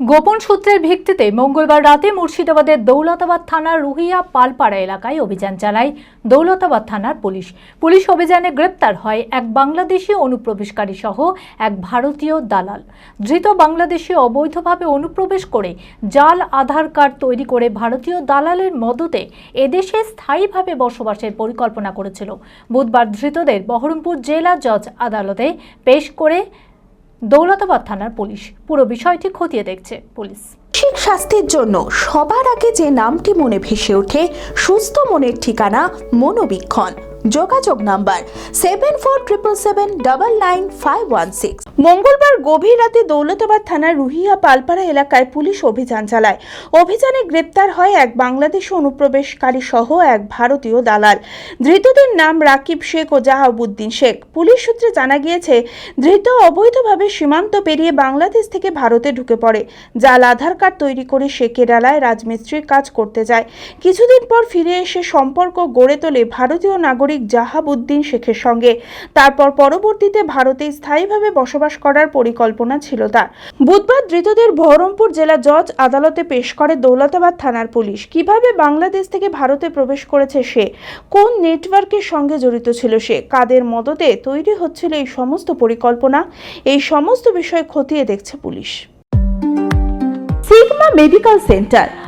গোপন সূত্রের ভিত্তিতে মঙ্গলবার রাতে মুর্শিদাবাদের দৌলতাবাদ থানার রুহিয়া পালপাড়া এলাকায় অভিযান চালায় দৌলতাবাদ থানার পুলিশ। পুলিশ অভিযানে গ্রেপ্তার হয় এক বাংলাদেশি অনুপ্রবেশকারী সহ এক ভারতীয় দালাল। ধৃত বাংলাদেশে অবৈধভাবে অনুপ্রবেশ করে জাল আধার কার্ড তৈরি করে ভারতীয় দালালের মদতে এদেশে স্থায়ীভাবে বসবাসের পরিকল্পনা করেছিল। বুধবার ধৃতদের বহরমপুর জেলা জজ আদালতে পেশ করে দৌলতাবাদ থানার পুলিশ পুরো বিষয়টি খতিয়ে দেখছে পুলিশ। মানসিক স্বাস্থ্যের জন্য সবার আগে যে নামটি মনে ভেসে ওঠে, সুস্থ মনের ঠিকানা মনোবীক্ষণ। যোগাযোগ number seven four triple seven double nine five one six মঙ্গলবার গভীর রাতে দৌলতাবাদ থানার রুহিয়া পালপাড়া এলাকায় পুলিশ অভিযান চালায়। অভিযানে গ্রেপ্তার হয় এক বাংলাদেশি অনুপ্রবেশকারী সহ এক ভারতীয় দালাল। ধৃতদের নাম রাকিব শেখ ও জাহাবুদ্দিন শেখ। পুলিশ সূত্রে জানা গিয়েছে, ধৃত অবৈধভাবে সীমান্ত পেরিয়ে বাংলাদেশ থেকে ভারতে ঢুকে পড়ে জাল আধার কার্ড তৈরি করে সে কেরালায় রাজমিস্ত্রির কাজ করতে যায়। কিছুদিন পর ফিরে এসে সম্পর্ক গড়ে তোলে ভারতীয় নাগরিক জাহাবুদ্দিন শেখের সঙ্গে। তারপর পরবর্তীতে ভারতে স্থায়ীভাবে বসবাস করার পরিকল্পনা ছিল তার। বুধবার ধৃতদের বহরমপুর জেলা জজ আদালতে পেশ করে দৌলতাবাদ থানার পুলিশ। কীভাবে বাংলাদেশ থেকে ভারতে প্রবেশ করেছে সে? কোন নেটওয়ার্কের সঙ্গে জড়িত ছিল সে? কাদের মদতে তৈরি হচ্ছিল এই সমস্ত পরিকল্পনা? এই সমস্ত বিষয় খতিয়ে দেখছে পুলিশ। Sigma medical centre.